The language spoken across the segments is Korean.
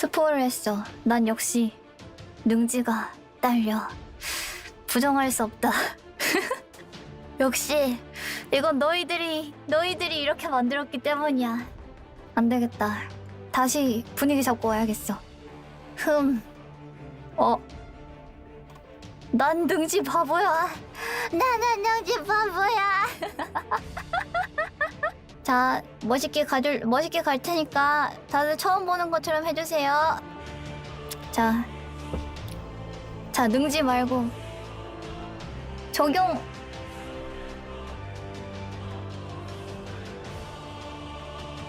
스포를 했어. 난 역시 능지가 딸려. 부정할 수 없다. 역시 이건 너희들이 너희들이 이렇게 만들었기 때문이야. 안 되겠다. 다시 분위기 잡고 와야겠어. 흠. 어. 난 능지 바보야. 나는 능지 바보야. 자, 멋있게 가줄 멋있게 갈 테니까 다들 처음 보는 것처럼 해주세요. 자, 자 능지 말고 적용.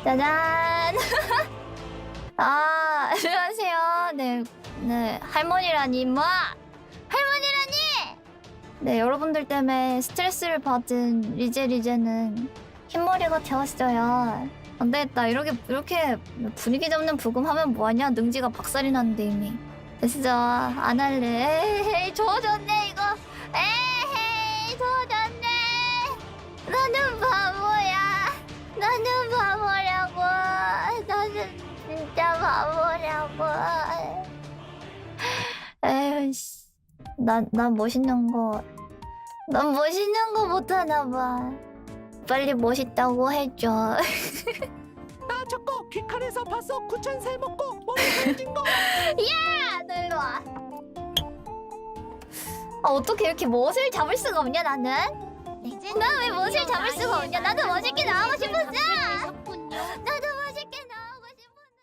짜잔. 아, 안녕하세요. 네, 네 할머니라니 뭐? 할머니라니! 네, 여러분들 때문에 스트레스를 받은 리제 리제는 흰머리가 되었어요. 안 되겠다. 이렇게 이렇게 분위기 잡는 부금 하면 뭐하냐? 능지가 박살이 났는데 이미. 됐어. 안 할래. 에이, 조졌네 이거. 에이, 조졌네. 나는 바보야. 나는 바보라고. 나는 진짜 바보라고. 에이, 씨. 난, 난 멋있는 거. 난 멋있는 거 못하나 봐. 빨리 멋있다고 해줘. 나 저거 귀칼에서 봤어 구천 살 먹고 머리 살찐 거 야, 너 일로 와. 아, 어떻게 이렇게 멋을 잡을 수가 없냐, 나는? 나 왜 멋을 잡을 수가 없냐? 나도 멋있게 나오고 싶었어! 나도 멋있게 나오고 싶었어!